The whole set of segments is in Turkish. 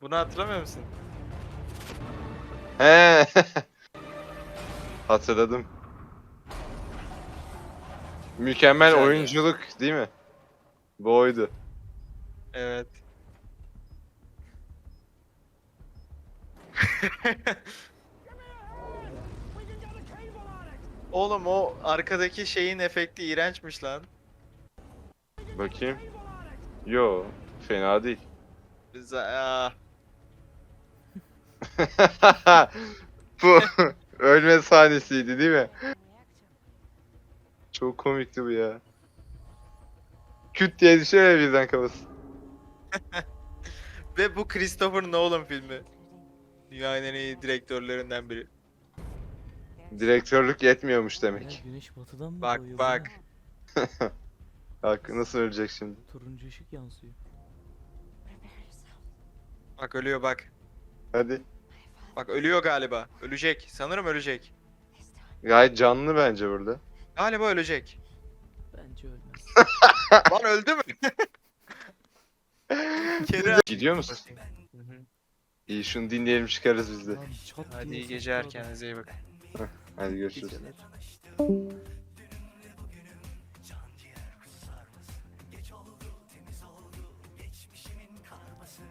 Bunu hatırlamıyor musun? He. Hatırladım. Mükemmel Güzeldi. oyunculuk değil mi? Bu oydu. Evet. Oğlum o arkadaki şeyin efekti iğrençmiş lan. Bakayım. Yo, fena değil. Biz aa, bu ölme sahnesiydi değil mi? Çok komikti bu ya. Küt diye düşüyor ya birden kafası. Ve bu Christopher Nolan filmi. Dünyanın en iyi direktörlerinden biri. Direktörlük yetmiyormuş Ya demek. güneş batıdan mı Bak, doğuyor bak. Bak nasıl ölecek şimdi. Turuncu ışık yansıyor. Bak ölüyor bak. Hadi. Bak ölüyor galiba. Ölecek. Sanırım ölecek. Gayet canlı bence burada. Galiba ölecek. Bence ölmez. Lan öldü mü? Kere Gidiyor musun? Hı hı. İyi şunu dinleyelim çıkarız biz de. Lan çat Hadi diye iyi geceler kendinize iyi bakın. Hadi görüşürüz.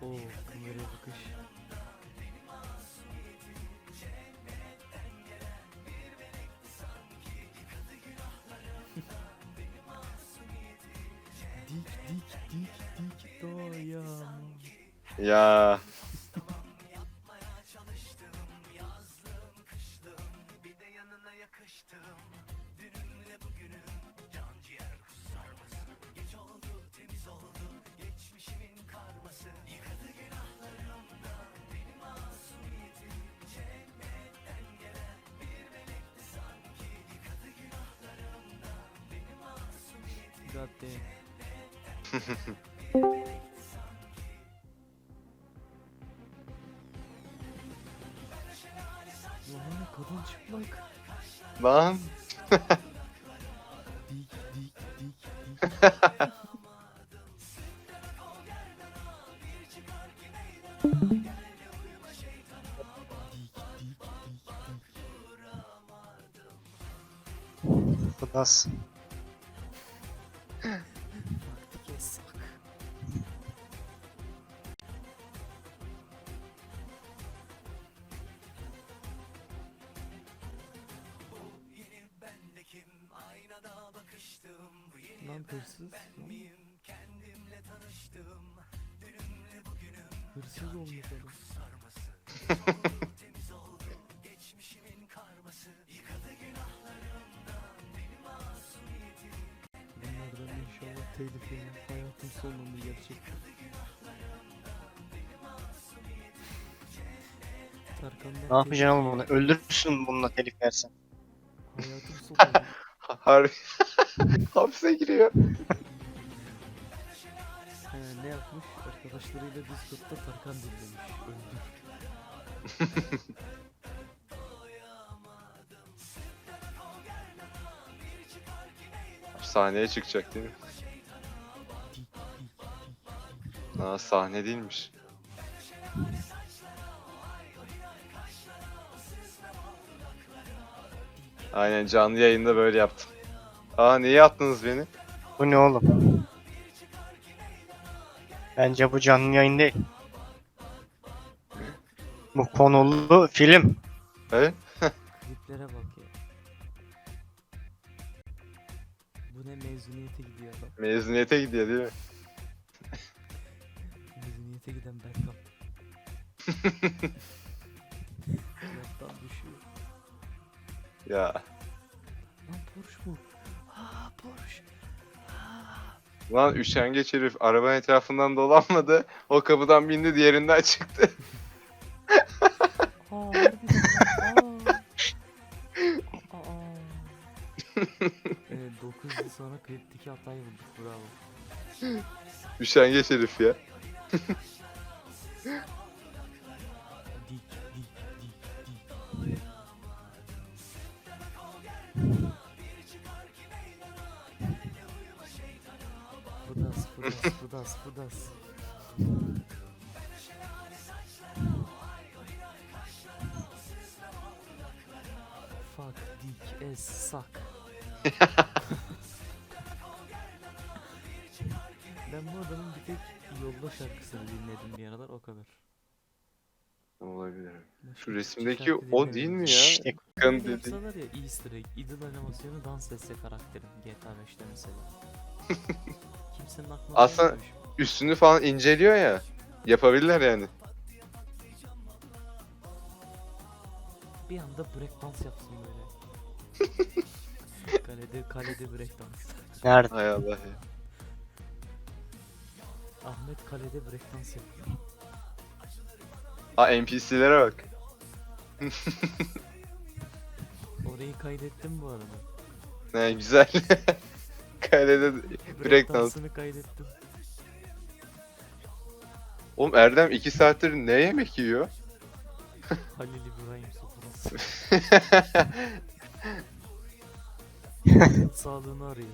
Oo, kameraya bakış. Dik dik dik dayan. Ya. God. Lan kadın çıplak. Lan. Dik dik dik dik. nasıl? Lan hırsız. Lan. Hırsız olmuş adam. Bunlardan inşallah telif yemem. Hayatım sonunda gerçekten. Tarkan'dan Ne yapacaksın oğlum bunu? Öldürürsün bununla telif versen. Hayatım sonunda. Harbi. Hapse giriyor. He, ne yapmış? Arkadaşlarıyla Discord'da Tarkan dinlemiş. Öldür. Sahneye çıkacak değil mi? Aa sahne değilmiş. Aynen canlı yayında böyle yaptım. Aa niye attınız beni? Bu ne oğlum? Bence bu canlı yayın değil. Bu konulu film. He? Kliplere bak ya. Bu ne mezuniyete gidiyor adam. Mezuniyete gidiyor değil mi? Mezuniyete giden Berkan. Yattan düşüyor. Ya. Lan Porsche bu. Porsche. Lan üşengeç herif arabanın etrafından dolanmadı. O kapıdan bindi diğerinden çıktı. Aa harbiden lan. Aa. Aa. evet 9 yıl sonra klipteki hatayı bulduk bravo. Üşengeç herif ya. Bu dans. Fuck, dick, ass, suck. ben bu adamın bir tek yolda şarkısını dinledim bir aralar o kadar. Olabilir. Şu resimdeki o değil mi ya? Kan dedi. Yapsalar ya Easter egg, idol animasyonu dans etse karakterin GTA 5'te mesela. Kimsenin aklına Aslında- gelmemiş. Üstünü falan inceliyor ya. Yapabilirler yani. Bir anda break dans yapsın böyle. kalede kalede break dans. nerede? Hay Allah ya. Ahmet kalede break dans yapıyor. Aa NPC'lere bak. Orayı kaydettim bu arada. Ne güzel. Kalede Break, Break dans. dansını kaydettim. Oğlum Erdem 2 saattir ne yemek yiyor? Halil İbrahim sofrası. Sağlığını arıyor.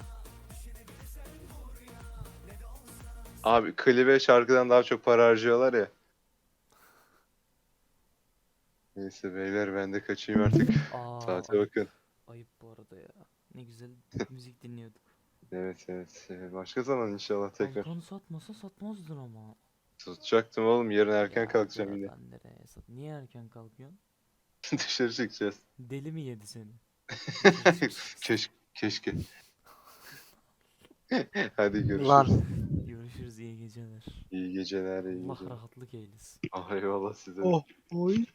Abi klibe şarkıdan daha çok para harcıyorlar ya. Neyse beyler ben de kaçayım artık. Aa, Saate bakın. ayıp bu arada ya. Ne güzel müzik dinliyorduk. Evet evet. Ee, Başka zaman inşallah tekrar. Kalkanı satmasa satmazdın ama. Tutacaktım oğlum yarın erken Ya kalkacağım yine. Sat? Niye erken kalkıyorsun? Dışarı çıkacağız. Deli mi yedi seni? Keşke. Keşke. Hadi görüşürüz. Lan Görüşürüz iyi geceler. İyi geceler, iyi Allah geceler. rahatlık eylesin. Ah eyvallah size. de. oh, oy.